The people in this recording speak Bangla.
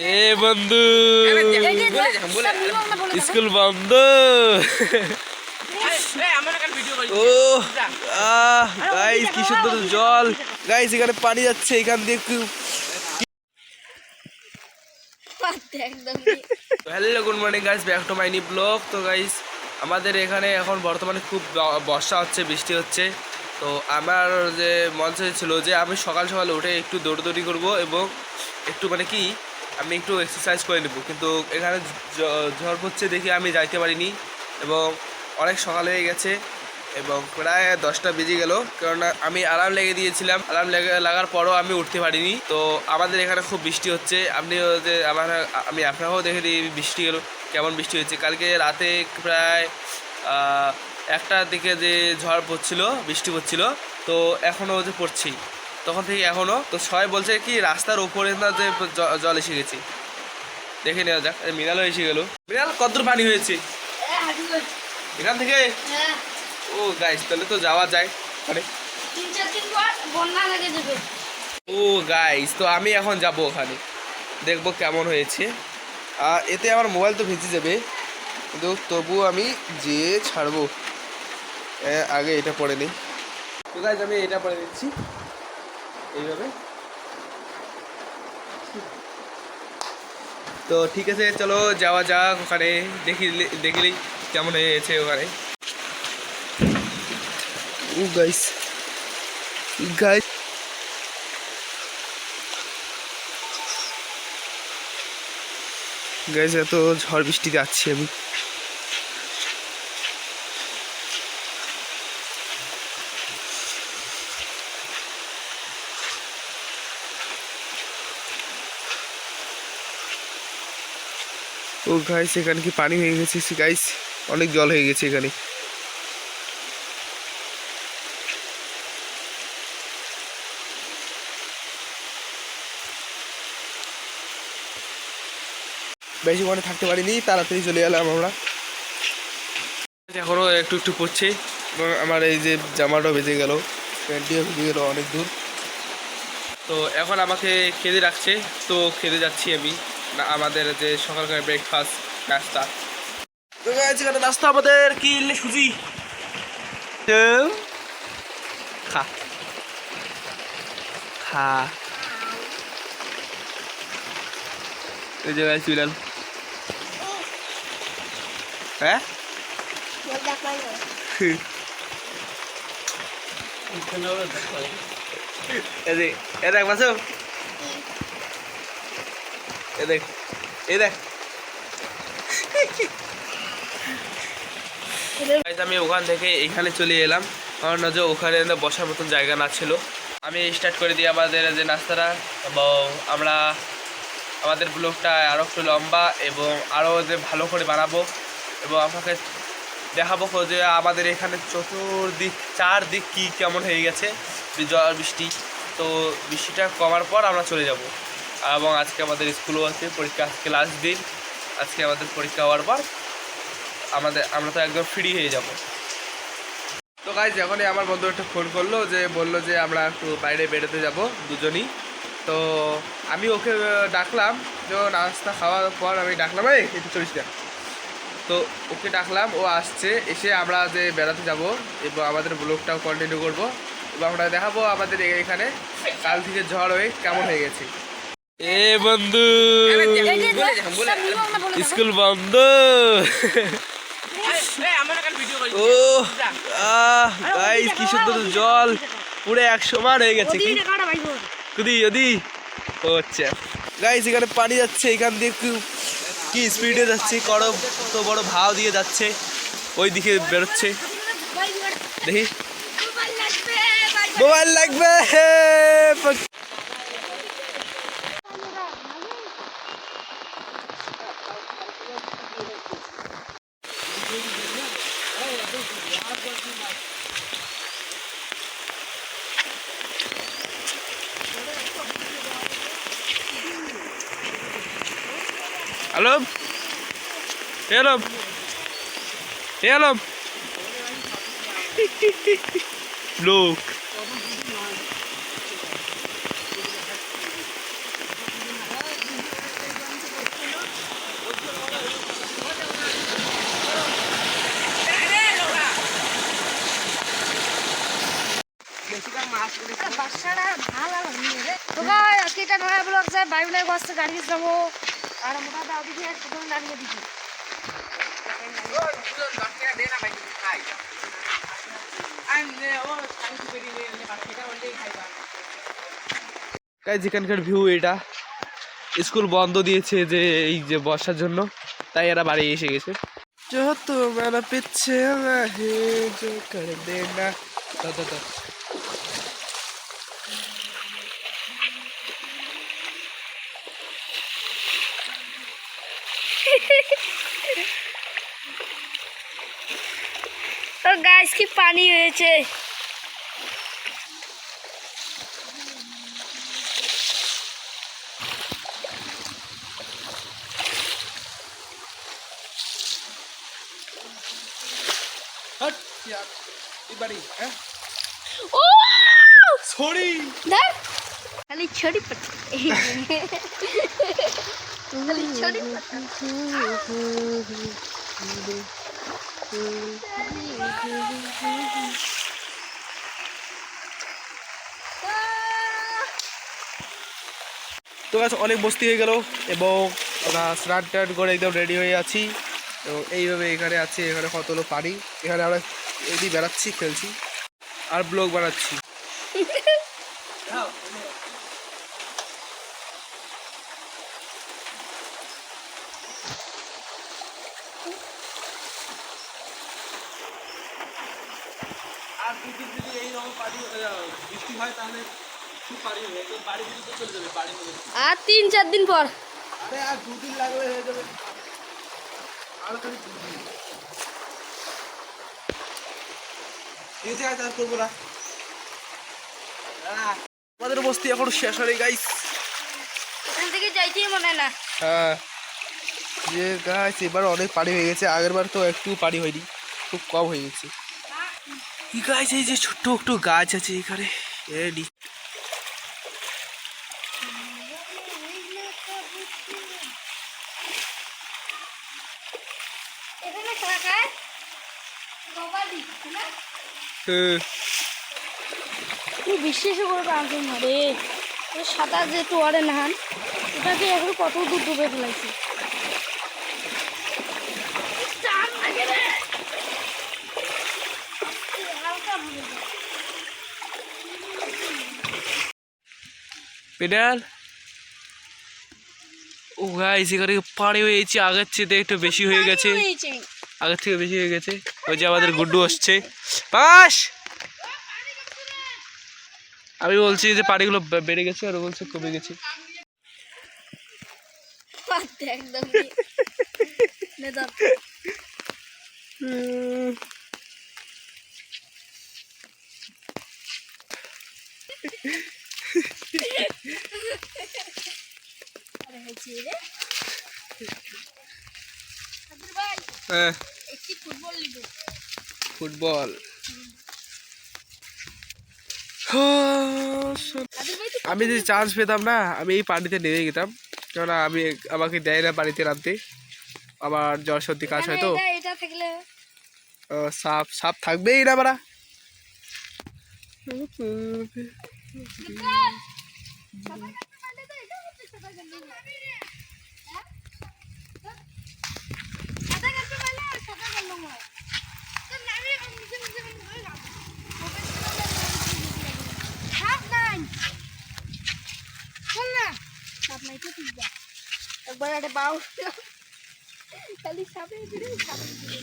এ বন্ধু। স্কুল বন্ধ। ও গাইস কি সুন্দর জল। গাইস এখানে পানি যাচ্ছে, এখান দিয়ে hello good morning guys back to my নি তো গাইস আমাদের এখানে এখন বর্তমানে খুব বর্ষা হচ্ছে, বৃষ্টি হচ্ছে। তো, আমার যে মন ছিল যে আমি সকাল সকাল উঠে একটু দৌড়দৌড়ি করব এবং একটু মানে কি আমি একটু এক্সারসাইজ করে নেব। কিন্তু এখানে ঝড় পড়ছে দেখে আমি যাইতে পারিনি এবং অনেক সকাল হয়ে গেছে এবং প্রায় দশটা বেজে গেল। কেননা আমি অ্যালার্ম লেগে দিয়েছিলাম। অ্যালার্ম লেগে লাগার পরও আমি উঠতে পারিনি। তো আমাদের এখানে খুব বৃষ্টি হচ্ছে। আপনি যে আমার, আমি আপনাকেও দেখে দিই বৃষ্টি গেল, কেমন বৃষ্টি হচ্ছে কালকে রাতে প্রায় একটার দিকে যে ঝড় পড়ছিল, বৃষ্টি পড়ছিল, তো এখনও যে পড়ছেই তখন থেকে এখনও তো সবাই বলছে কি, রাস্তার উপরে না যে জল এসে গেছে। দেখে নেওয়া যাক মিনালও এসে গেল। মিনাল কতদূর পানি হয়েছে? এখান থেকে? ও গাইস তাহলে তো যাওয়া যায়। মানে ও গাইস তো আমি এখন যাব ওখানে। দেখব কেমন হয়েছে। আর এতে আমার মোবাইল তো ভেজে যাবে। কিন্তু তবু আমি যে ছাড়বো আগে এটা পরে নিই। তো গাইস আমি এটা পরে নিচ্ছি। এইভাবে। তো ঠিক আছে, চলো যাওয়া যাক ওখানে। দেখি দেখিলেই কেমন হয়েছে ওখানে। ও গাইস গাইস গাইস এত ঝড় বৃষ্টি যাচ্ছি। আমি ও গাইস এখানে কি পানি হয়ে গেছে? গাইস অনেক জল হয়ে গেছে এখানে। বেশি ঘণ্টা থাকতে পারিনি, তাড়াতাড়ি চলে এলাম আমরা। এখনও একটু একটু পড়ছে, এবং আমার এই যে জামাটাও বেজে গেল প্যান্টিও বেজে গেল অনেক দূর। তো এখন আমাকে খেতে রাখছে তো খেতে যাচ্ছি আমি। আমাদের যে সকালকার ব্রেকফাস্ট নাস্তা। এখানে নাস্তা আমাদের কি সুজি? খা। খা। এই যে গাইস বিলাল হ্যাঁ? এ দেখ এ দেখ মাসু এ দেখ এ আমি ওখান থেকে এখানে চলে এলাম। কারণ যে ওখানে বসার মতন জায়গা না ছিল। আমি স্টার্ট করে দিই আমাদের যে নাস্তাটা। এবং আমরা, আমাদের ব্লগটা আরও একটু লম্বা এবং আরও যে ভালো করে বানাবো। এবং আপনাকে দেখাবো যে আমাদের এখানে চতুর্দিক, চারদিক কী কেমন হয়ে গেছে। ঝড় বৃষ্টি। তো বৃষ্টিটা কমার পর আমরা চলে যাব। এবং আজকে আমাদের স্কুলও আছে, পরীক্ষা আজকে লাস্ট দিন আজকে আমাদের পরীক্ষা হওয়ার পর আমাদের, আমরা তো একদম ফ্রি হয়ে যাব। তো গাইজ যখনই আমার বন্ধু একটা ফোন করল যে, বলল যে আমরা একটু বাইরে বেরোতে যাব, দুজনই। তো আমি ওকে ডাকলাম, যে নাস্তা খাওয়ার পর আমি ডাকলাম, এই একটু চলিস না। তো ওকে ডাকলাম, ও আসছে, এসে আমরা যে বেড়াতে যাব, এবং আমাদের ব্লগটাও কন্টিনিউ করব, এবং আমরা দেখাবো আমাদের এখানে। কাল থেকে ঝড় হয়ে কেমন হয়ে গেছে। এ বন্ধু। স্কুল বন্ধ। ও গাইস কি সুন্দর জল। পুরো এক সমান হয়ে গেছে কি? কুদি যদি ও আচ্ছা। গাইস এখানে পানি যাচ্ছে এখান দিয়ে একটু কি স্পিডে যাচ্ছে করো। তো বড় ভাও দিয়ে যাচ্ছে ওই দিকে বেরোচ্ছে। দেখি। মোবাইল লাগবে হ্যালো হ্যালো হ্যালো লোক দাঁড়িয়ে যাব। আর মোটা দাঁড়িয়ে এখানকার ভিউ এটা। স্কুল বন্ধ দিয়েছে যে, এই যে বর্ষার জন্য। তাই এরা বাড়ি এসে গেছে। যত মেলা পিচ্ছে না। দাদা দাদা দাও তো গাছ কি পানি হয়েছে হট ইয়ার এই বাড়ি হ্যাঁ ও সরি দেখ খালি ছড়ি পট খালি ছড়ি পট তো গাছ অনেক বস্তি হয়ে গেল এবং আমরা স্নান টান করে একদম রেডি হয়ে আছি। এবং এইভাবে এখানে আছে, এখানে কতগুলো পানি এখানে আমরা এদিকে বেড়াচ্ছি, খেলছি, আর ব্লগ বানাচ্ছি আর দুদিন যদি এইরকম পানি বৃষ্টি হয় তাহলে আর তিন চার দিন পর। আর দুদিন লাগবে হয়ে যাবে। আর আমাদের বস্তি এখন শেষ হয়ে গাইস এখান থেকে যাইতেই মনে না। হ্যাঁ। যে গাছ এবার অনেক পানি হয়ে গেছে আগের বার তো একটু পানি হয়নি খুব কম হয়ে গেছে। গাছ এই যে ছোট্ট একটু গাছ আছে এখানে? না। তুই বিশ্বাস করে টানতে মারে? ওই সাঁতার যে টোয়ারে নাহান ওটাকে এখন কত দূর ডুবে ফেলাইছে টান লাগে রে। হালকা ভাবে যা। পেডাল? ও গাইস এখানে পানি হয়েছে আগের চেয়ে একটু বেশি হয়ে গেছে। আগের থেকে বেশি হয়ে গেছে। ওই যে আমাদের গুড্ডু আসছে। পাস আমি বলছি যে পানিগুলো বেড়ে গেছে আর বলছে কমে গেছে। একদম নে ধর। আরে হয়েছে রে। আব্দুল ভাই, হ্যাঁ একটি ফুটবল আমি যদি চান্স পেতাম না আমি এই পানিতে নেমে যেতাম কেননা আমি আমাকে দেয় না পানিতে নামতে। আমার জ্বর সর্দি কাজ হয় তো। সাপ সাপ থাকবেই না বারা পারলে তো এটা হচ্ছে সাঁতার কাটতে পারলে। হ্যাঁ? সাঁতার কাটতে পারলে আর সাঁতার কাটলাম হয়। তো নামিয়ে নিচে নিচে নিচে হয়ে যাবে। হাত নাই। শোন না। হাত নাই তো ঠিক একবার একটা বাউ খালি সাপে সাপে